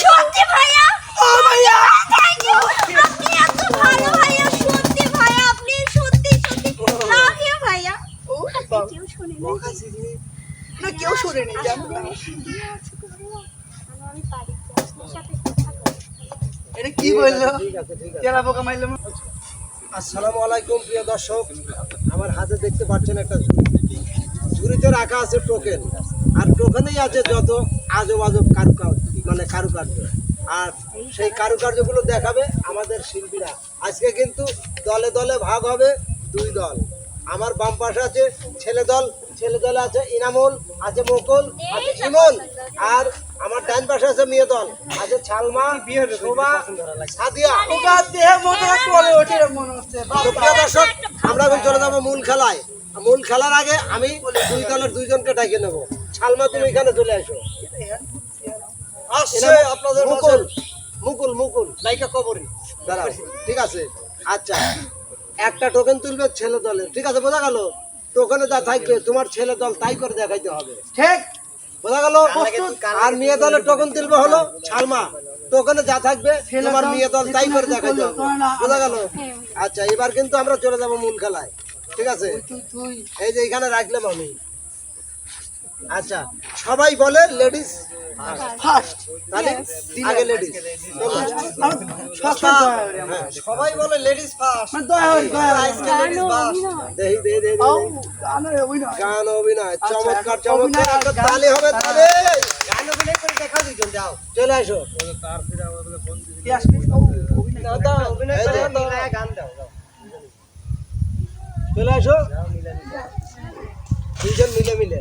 সত্যি ভাইয়া? ও ভাইয়া! থ্যাংক ইউ আপনি এত ভালো ভাইয়া সত্যি ভাইয়া আপনি সত্যি সত্যি। লাভ ইউ ভাইয়া। ও কেউ শুনে না কেউ শোনেনি জানো না আমি বাড়িতে আপনার সাথে কথা বলব এটা কি বলল? তেলা পোকা মারলাম আসসালামু আলাইকুম, প্রিয় দর্শক। আমার হাতে দেখতে পাচ্ছেন একটা ঝুড়ি ঝুড়িতে রাখা আছে টোকেন। আর টোকেনেই আছে যত আজব আজব কারুকাজ মানে কারুকার্য। আর সেই কারুকার্যগুলো দেখাবে আমাদের শিল্পীরা। আজকে কিন্তু দলে দলে ভাগ হবে দুই দল। আমার বাম পাশে আছে ছেলে দল, ছেলে দলে আছে ইনামুল, আছে মুকুল, আছে ইমন। আর আমার ডান পাশে আছে মেয়ে দল। আছে ছালমা শোভা সাদিয়া। ওটা দেহে মনে পরে ওঠে মনে হচ্ছে প্রিয় দর্শক আমরা এখন চলে যাব মূল খেলায়। মূল খেলার আগে আমি দুই দলের দুইজনকে ডাকে নেব। ছালমা তুমি এখানে চলে আসো আসছে আপনাদের মুকুল। মুকুল মুকুল লাইকা কবরী। দাঁড়াও ঠিক আছে? আচ্ছা একটা টোকেন তুলবে ছেলে দলে। ঠিক আছে বোঝা গেল? টোকেনে যা থাকবে তোমার ছেলে দল তাই করে দেখাইতে হবে। ঠিক। বোঝা গেল আর মেয়ে দলের টোকন তুলবে হলো ছালমা টোকনে যা থাকবে তোমার মেয়ে দল তাই করে দেখা যাবে বোঝা গেল? আচ্ছা এবার কিন্তু আমরা চলে যাব মন খেলায়। ঠিক আছে? এই যে এখানে রাখলাম আমি। আচ্ছা সবাই বলে লেডিস ফার্স্ট তাহলে আগে লেডিস সবাই বলে লেডিস গান অভিনয়। চমৎকার চমৎকার। তালে হবে তালে। চলে আসো। দুজন মিলে মিলে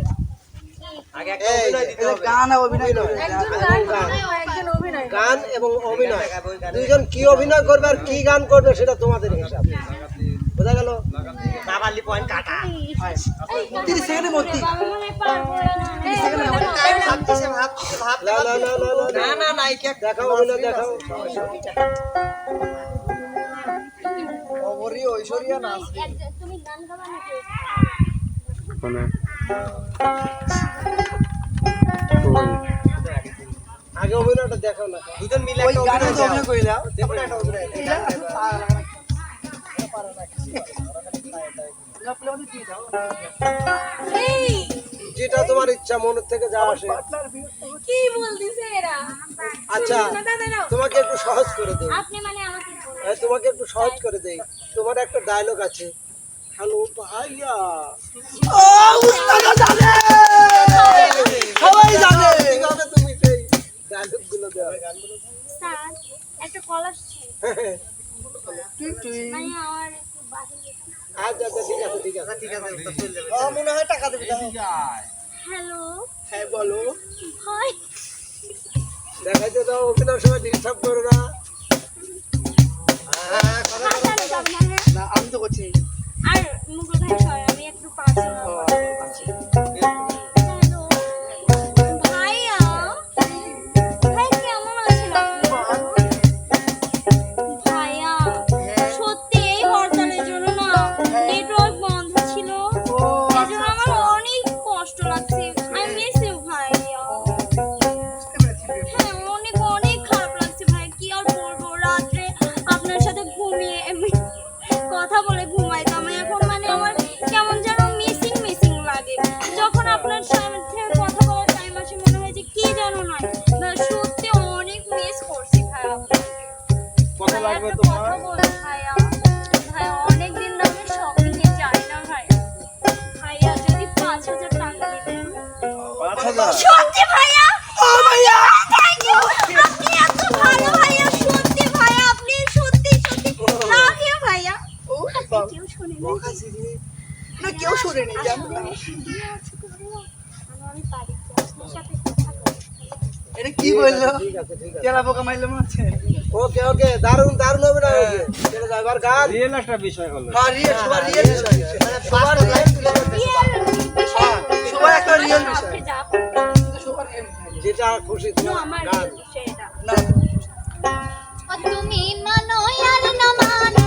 গান এবং অভিনয়। দুইজন কি অভিনয় করবে আর কি গান করবে সেটা তোমাদের হিসাব। বোঝা গেল? ঐশ্বরিয়া নাচ আগে অভিনয়টা দেখাও না। দুজন মিলে অভিনয় করে দাও দেখো একটা অভিনয় যেটা তোমার ইচ্ছা মনের থেকে যা আসে। কি বলতিছে এরা? আচ্ছা। তোমাকে একটু সহজ করে দেই। আপনি মানে আমাকে তোমাকে একটু সহজ করে দেই। তোমার একটা ডায়লগ আছে। হ্যালো ভাইয়া ও উস্তাদা জানে সবাই জানে কীভাবে তুমি সেই ডায়লগগুলো দেওয়া স্যার একটা কল আসছে মানে আমার একটু বাহিরে আচ্ছা আচ্ছা ঠিক আছে ঠিক আছে ঠিক আছে ও মনে হয় টাকা দেবে দাও হ্যালো হ্যাঁ বলো। হাই দেখাইতে দাও অভিনয়ের সময় ডিস্টার্ব করো না, আমি তো করছি। আর মুকুল ভাই সরি আমি একটু পার্সোনাল হ্যালো ভাইয়া ভাই কেমন আছেন আপনি? ভাইয়া সত্যি এই হরতালের জন্য না নেটওয়ার্ক বন্ধ ছিল। ও আমার অনেক কষ্ট লাগছে। কেউ শুনে না কেউ জানো না। এটা কি বলল? আছে তেলা পোকা ওকে ওকে দারুণ দারুণ অভিনয় হয়েছে। চলে যাও এবার গান। রিয়েল একটা বিষয় হলো। হ্যাঁ রিয়েল সবার রিয়েল বিষয়। মানে সবার রিয়েল বিষয়। সবার একটা রিয়েল বিষয়। আপনি যা কিন্তু সবার রিয়েল বিষয়। যেটা খুশি বলছেন, গান। না তুমি মানো আর না মানো।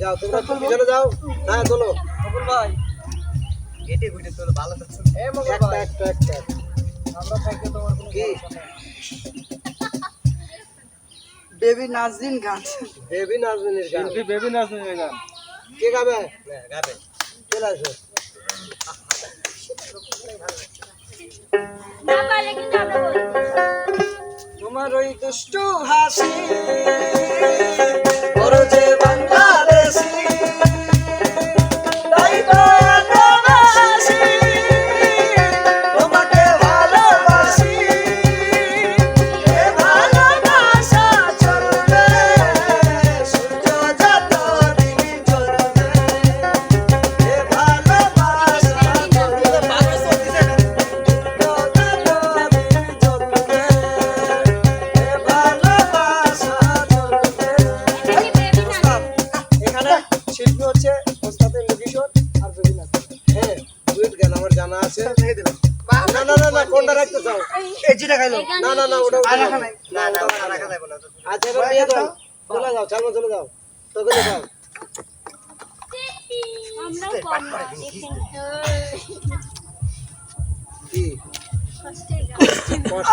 যাও তোমরা পিছনে যাও। হ্যাঁ তোলো মকবুল ভাই। ঘুরে ভালো তো একটা একটা একটা আমরা থাকলে তোমার কোনো কি? বেবি নাজরিন গান। বেবি নাজমিনের গান। শিল্পী বেবি নাজনীনের গান। কে গাবে? গাবে। চলে আসো। তোমার ওই দুষ্টু হাসি। বড় যে বাংলাদেশি তাই কোনটা রাখতে চাও? এই যেটা খাইলো না না না ওটা রাখা নাই। না না ওটা রাখা যাবে না। আচ্ছা এবার নিয়ে যাও। চলে যাও চালমা চলে যাও। তোকে যাও। আমরাও কম না কি? কষ্টের গান। কষ্ট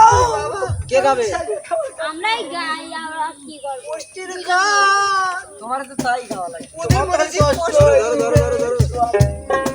কে গাবে আমরাই গাই আমরা কি করব? তোমার তো তাই খাওয়া লাগে। ধরো ধরো ধরো ধরো।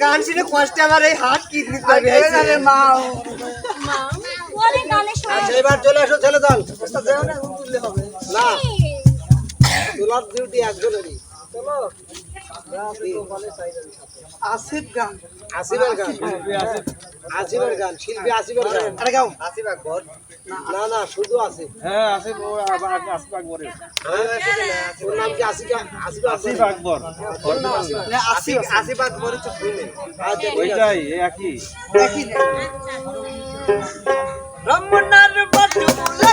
গান শুনে কষ্টে আমার এই হাত কিডনি মা ওরে গানে শোনা আচ্ছা এবার চলে আসো ছেলে দল। দেও না উঠলে হবে। না তোলার ডিউটি একজনেরই। চলো। আসিফ গান। আসিফের গান। আসিফের গান। শিল্পী আসিফের গান। আরে গাও। না না শুধু আসিফ। হ্যাঁ আসিফ ও আসিফ আকবরের? ওর নাম কি আসিফ আসিফ আসিফ আকবর। না আসিফ আসিফ। আকবর হচ্ছে ফিল্মে। ঠিক আছে ওইটাই এই একই রমনার বটমূলে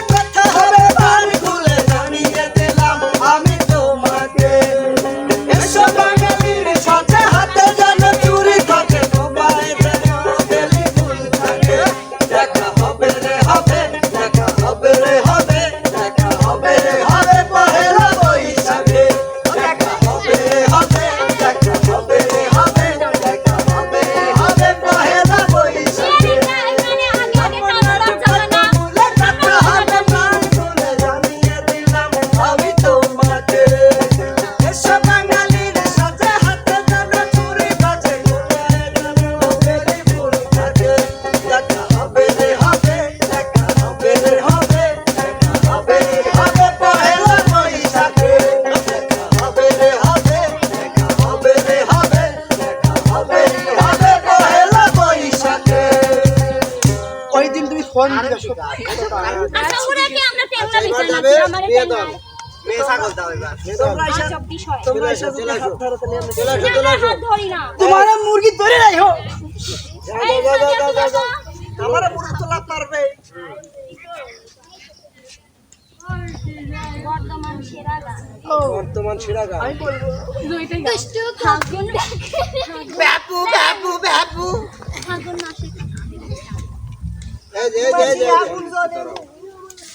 তোমার মুরগি ধরে নাই হো। আমার মুরগি তো লাভ পারবে বর্তমান সেরা গান আমি বলব। ফাগুন। বাপু বাপু বাপু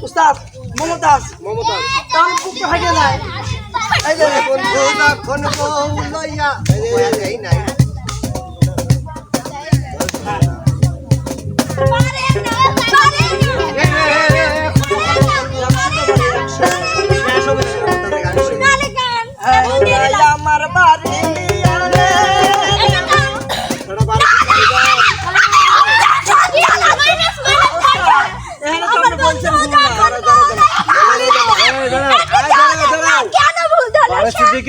উস্তাদ মমতাজ মমতাজ তাহলে পুকুর হাঁকে যায় এই যে বন্ধু না কোন বউ লইয়া এই নাই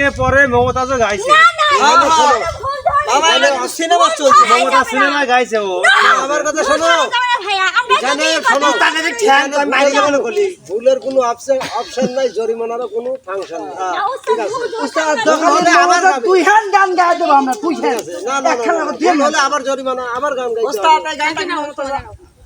থেকে পরে মমতাজ গাইছে। সিনেমা চলছে সিনেমা গাইছে ও। আমার কথা শোনো। ভুলের কোনো অপশন নাই জরিমানারও কোনো ফাংশন জরিমানা আমার গান গাই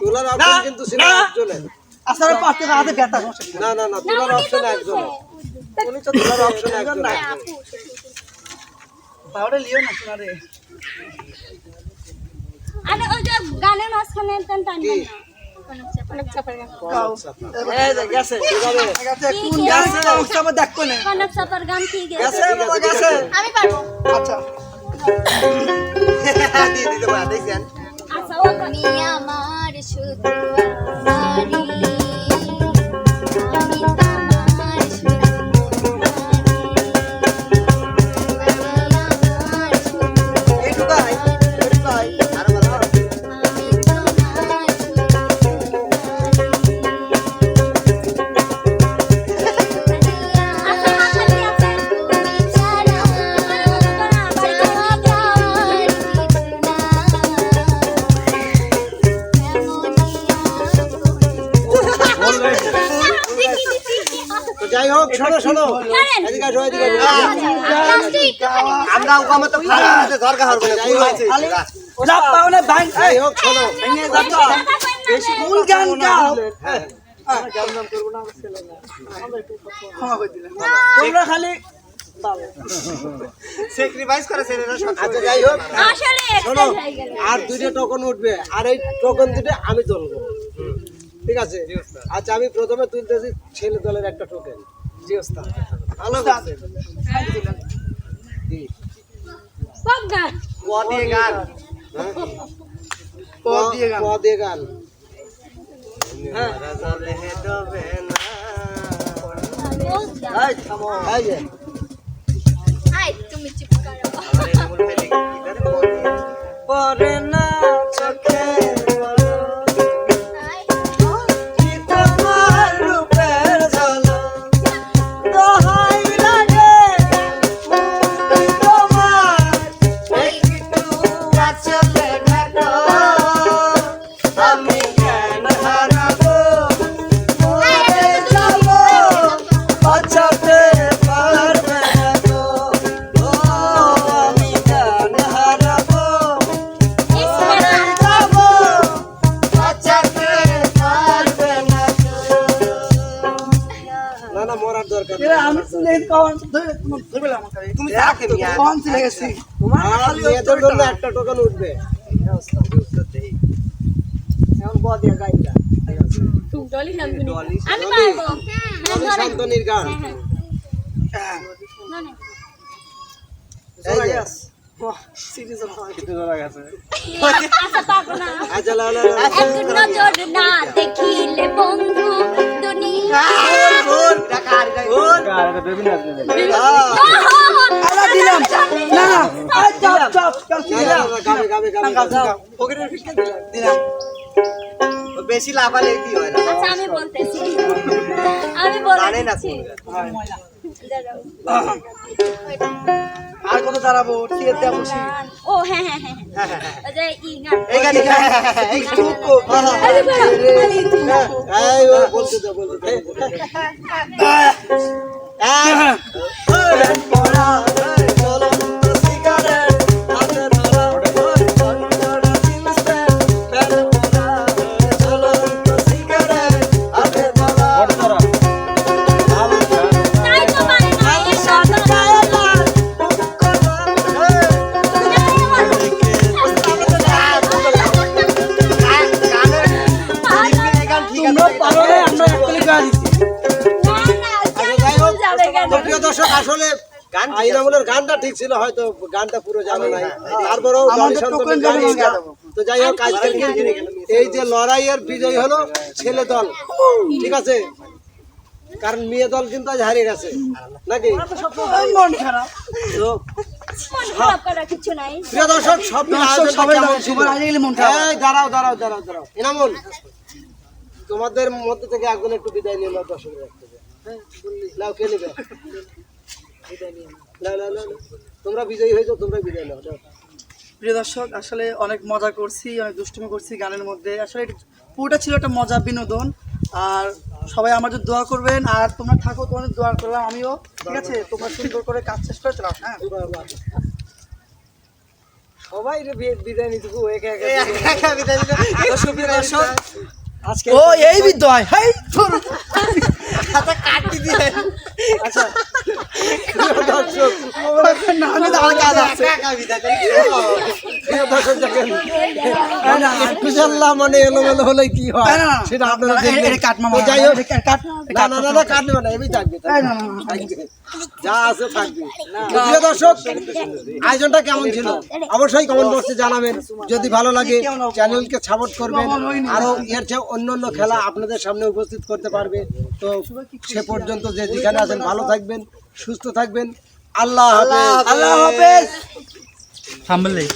তোলার অপশন কিন্তু ছিল একজনের আসলে পাঁচটা হাতে ব্যথা না না না তোলার অপশন একজনের উনি তো তোলার অপশন একজনের বাউরে লিও না শোনা রে আরে ওই যে গানের মাঝখানে টান টান না। আমি পারব। আচ্ছা। 朝を見守る宿は周り হবে না যাই হোক, যা। পাওনে ভাঙ হোক যাচ্ছ ফুল গান গাও হ্যাঁ। তোমরা খালি স্যাক্রিফাইস করে ছেলেরা আচ্ছা যাই হোক। শোনো এক্সেস হয়ে গেল আর দুইটা টোকন উঠবে। আর এই টোকন দুটো আমি তুলবো। ঠিক আছে? আচ্ছা আমি প্রথমে তুলতেছি ছেলে দলের একটা টোকেন জি ওস্তাদ। ভালো। পপ গান ক দিয়ে গান? ক দিয়ে গান। ক দিয়ে গান হ্যাঁ রাজালে ডবে না আই থামো আই তুমি চুপ আমি শুনে কখন ধরবে না তুমি রাখে কখন চলে গেছি? তোমার খালি মেয়েদের জন্য একটা টোকন উঠবে। এখন বদিয়া গাইটা ডলি শান্তনি আমি পারব। হ্যাঁ আমি গান। হ্যাঁ না না আচ্ছা দেখিলে বন্ধু দুনিয়া। দিলাম। না বেশি লাফালে কি হয় না? আচ্ছা আমি বলতেছি। আমি বলতেছি। আর কত দাঁড়াবো? টিয়ে দেয়া বসি ও হ্যাঁ হ্যাঁ হ্যাঁ হ্যাঁ। ওই যে ই গান এই গান এই টুকো। এই, ও বলতে দাও, বলতে দাও। পড়া ঠিক ছিল হয়তো গানটা পুরো জানা নাই। তারপরেও জমা এটা। দেবো। তো যাই হোক আজকে এই যে লড়াইয়ের বিজয় হলো ছেলে দল। ঠিক আছে? কারণ মেয়ে দল কিন্তু আজ হারিয়ে গেছে। নাকি? মন খারাপ। মন খারাপ করার কিছু নাই। প্রিয় দর্শক সব মিলে দর্শক আয়োজনটা সবাই কেমন দাঁড়াও, দাঁড়াও দাঁড়াও দাঁড়াও এনামুল তোমাদের মধ্যে থেকে একজন একটু বিদায় নিয়ে থেকে। হ্যাঁ, নাও কে নেবে। তোমরা বিজয়ী হয়েছো তোমরা নাও। প্রিয় দর্শক আসলে অনেক মজা করছি অনেক দুষ্টুমি করছি গানের মধ্যে। আসলে পুরোটা ছিল একটা মজা বিনোদন। আর সবাই আমার জন্য দোয়া করবেন। আর তোমরা থাকো তোমাদের দোয়া করলাম আমিও। ঠিক আছে? তোমরা সুন্দর করে কাজ শেষ করে চালাও হ্যাঁ? সবাই বিদায় নিতে একে দর্শক। আজকে ও এই বিদ্যয়। হাই আচ্ছা প্রিয় দর্শক না আমি তো আমার কুশাল্লাহ মানে এলোমেলো হলে কি হয়। সেটা না না না কাটবে এমনি থাকবে আয়োজনটা কেমন ছিল অবশ্যই কমেন্ট বক্সে জানাবেন যদি ভালো লাগে চ্যানেলকে সাপোর্ট করবেন আরও এর চেয়ে অন্য অন্য খেলা আপনাদের সামনে উপস্থিত করতে পারবে তো সে পর্যন্ত যে যেখানে আছেন ভালো থাকবেন সুস্থ থাকবেন আল্লাহ হাফেজ আল্লাহ হাফেজ 他们嘞。